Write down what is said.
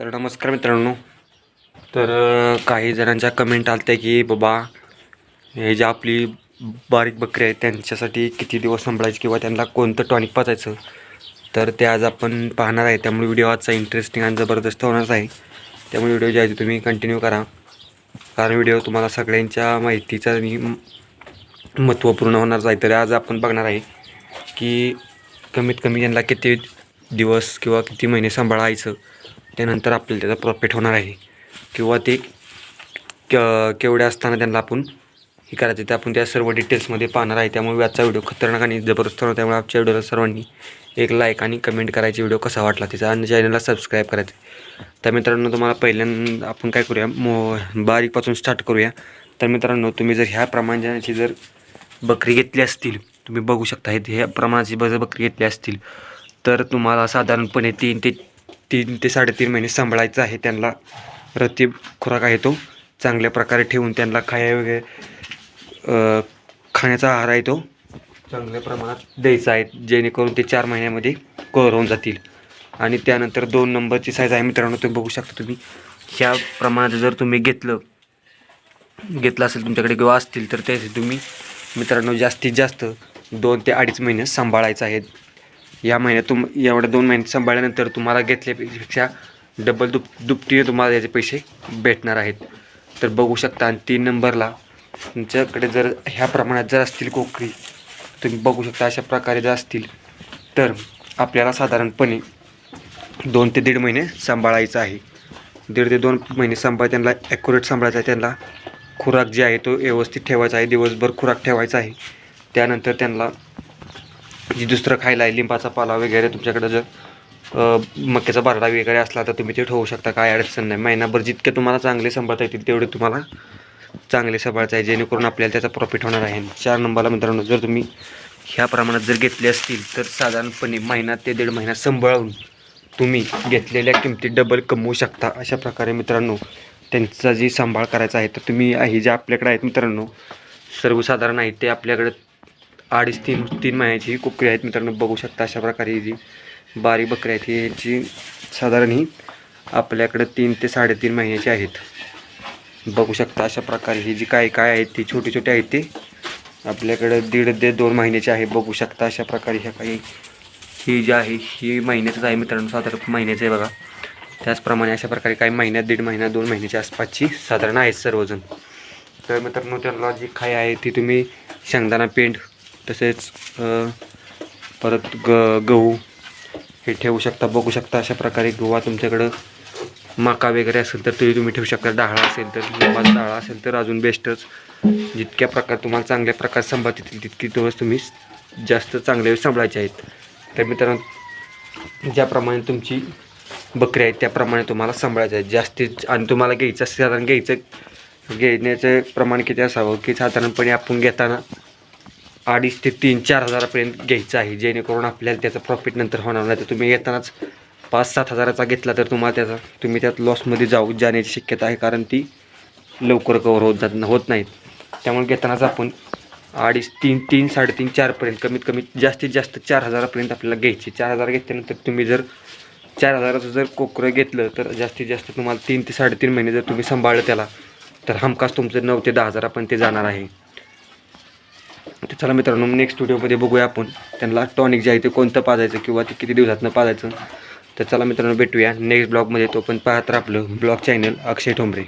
तर नमस्कार मित्रांनो. तर काही जणांच्या कमेंट आल्या की बाबा हे जे आपली बारीक बकरी आहेत त्यांच्यासाठी किती दिवस सांभाळायचे किंवा त्यांना कोणतं टॉनिक पाचायचं? तर ते आज आपण पाहणार आहे. त्यामुळे व्हिडिओ आजचा इंटरेस्टिंग आणि जबरदस्त होणारच आहे. त्यामुळे व्हिडिओ जे आहे ते तुम्ही कंटिन्यू करा. कारण व्हिडिओ तुम्हाला सगळ्यांच्या माहितीचा आणि म- महत्त्वपूर्ण होणारच आहे. तर आज आपण बघणार आहे की कमीत कमी यांना किती दिवस किंवा किती महिने सांभाळायचं? त्यानंतर आपल्याला त्याचा प्रॉफिट होणार आहे. किंवा ते क केवढे असताना त्यांना आपण हे करायचं ते आपण त्या सर्व डिटेल्समध्ये पाहणार आहे. त्यामुळे आजचा व्हिडिओ खतरनाक आणि जबरदस्त होणार त्यामुळे आजच्या व्हिडिओला सर्वांनी एक लाईक आणि कमेंट करायची व्हिडिओ कसा वाटला त्याचा. आणि चॅनलला सबस्क्राईब करायचं तर मित्रांनो तुम्हाला पहिल्यांदा आपण काय करूया? मो बारीकपासून स्टार्ट करूया. तर मित्रांनो तुम्ही जर ह्या प्रमाणाची जर बकरी घेतली असतील तुम्ही बघू शकता हे ह्या प्रमाणाची जर बकरी घेतली असतील तर तुम्हाला साधारणपणे तीन ते तीन ते साडेतीन महिने सांभाळायचं आहे त्यांना. रती खुराक आहे तो. चांगल्या प्रकारे ठेवून त्यांना खाया वगैरे खाण्याचा आहार आहे तो. चांगल्या प्रमाणात द्यायचा आहे. जेणेकरून ते चार महिन्यामध्ये कव्हर होऊन जातील. आणि त्यानंतर दोन नंबरची साईज आहे मित्रांनो तुम्ही बघू शकता तुम्ही. ह्या प्रमाणात जर तुम्ही घेतलं घेतलं असेल तुमच्याकडे किंवा असतील तर त्याचे तुम्ही मित्रांनो जास्तीत जास्त दोन ते अडीच महिने सांभाळायचं आहे. या महिन्यात तुम एवढ्या दोन महिने सांभाळल्यानंतर तुम्हाला घेतल्यापेक्षा डबल दुप दुपटीने तुम्हाला याचे पैसे भेटणार आहेत. तर बघू शकता आणि तीन नंबरला तुमच्याकडे जर ह्या प्रमाणात जर असतील कोकरी तुम्ही बघू शकता अशा प्रकारे जर असतील तर आपल्याला साधारणपणे दोन ते दीड महिने सांभाळायचं आहे. दीड ते दोन महिने सांभाळ त्यांना ॲक्युरेट सांभाळायचं आहे त्यांना खुराक जे आहे तो व्यवस्थित ठेवायचा आहे दिवसभर खुराक ठेवायचा आहे. त्यानंतर त्यांना जी दुसरं खायला आहे लिंबाचा पाला वगैरे तुमच्याकडे जर मक्याचा बारडा वगैरे असला तर तुम्ही ते ठेवू शकता काय अडचण नाही. महिनाभर जितके तुम्हाला चांगले सांभाळता येतील तेवढे तुम्हाला चांगले सांभाळता आहे जेणेकरून आपल्याला त्याचा प्रॉफिट होणार आहे. चार नंबरला मित्रांनो जर तुम्ही ह्या प्रमाणात जर घेतले असतील तर साधारणपणे महिना ते दीड महिना सांभाळून तुम्ही घेतलेल्या किमती डबल कमवू शकता. अशा प्रकारे मित्रांनो त्यांचा जी सांभाळ करायचा आहे तर तुम्ही हे जे आपल्याकडे आहेत मित्रांनो सर्वसाधारण आहेत ते आपल्याकडे अडीच तीन तीन महिन्याची ही कुकरी आहेत मित्रांनो बघू शकता अशा प्रकारे ही जी बारीक बकरी आहेत ही यांची साधारण ही आपल्याकडं तीन ते साडेतीन महिन्याची आहेत. बघू शकता अशा प्रकारे ही जी काय काय आहेत ती छोटी छोटी आहेत ती. आपल्याकडं दीड ते दोन महिन्याची आहे बघू शकता अशा प्रकारे ह्या काही ही जी आहे ही महिन्याचंच आहे मित्रांनो साधारण महिन्याचं आहे बघा. त्याचप्रमाणे अशा प्रकारे काही महिन्यात दीड महिना दोन महिन्याच्या आसपासची साधारण आहेत सर्वजण. तर मित्रांनो त्यांना जी खाय आहे ती तुम्ही शेंगदाणा पेंड तसेच परत ग गहू हे ठेवू शकता बघू शकता अशा प्रकारे गव्हा तुमच्याकडं माका वगैरे असेल तर तरी तुम्ही ठेवू शकता. डाळा असेल तर लिंबाचा डाळा असेल तर अजून बेस्टच जितक्या प्रकार तुम्हाला चांगल्या प्रकारे सांभाळता येतील तितकी दिवस तुम्ही जास्त चांगले सांभाळायचे आहेत. तर मित्रांनो ज्याप्रमाणे तुमची बकरी आहे त्याप्रमाणे तुम्हाला सांभाळायचं आहे. जास्तीत आणि तुम्हाला घ्यायचं साधारण घ्यायचं घेण्याचं प्रमाण किती असावं की साधारणपणे आपण घेताना अडीच ते तीन चार हजारापर्यंत घ्यायचं आहे. जेणेकरून आपल्याला त्याचा प्रॉफिट नंतर होणार नाही. तर तुम्ही येतानाच पाच सात हजाराचा घेतला तर तुम्हाला त्याचा तुम्ही त्यात लॉसमध्ये जाऊ जाण्याची शक्यता आहे. कारण ती लवकर कवर होत जात होत नाहीत. त्यामुळे घेतानाच आपण अडीच तीन तीन साडेतीन चारपर्यंत कमीत कमी जास्तीत जास्त चार हजारापर्यंत आपल्याला घ्यायची. चार हजार घेतल्यानंतर तुम्ही जर चार हजाराचं जर कोकरं घेतलं तर जास्तीत जास्त तुम्हाला तीन ते साडेतीन महिने जर तुम्ही सांभाळलं त्याला तर हमखास तुमचं नऊ ते दहा हजारापर्यंत ते जाणार आहे. तर चला मित्रांनो नेक्स्ट व्हिडिओमध्ये बघूया आपण. त्यांना टॉनिक जे आहे ते कोणतं पाजायचं किंवा ते किती दिवसातनं पाजायचं. तर चला मित्रांनो भेटूया नेक्स्ट ब्लॉगमध्ये तो पण पाहत राहा आपलं ब्लॉग चॅनल अक्षय ठोंबरे.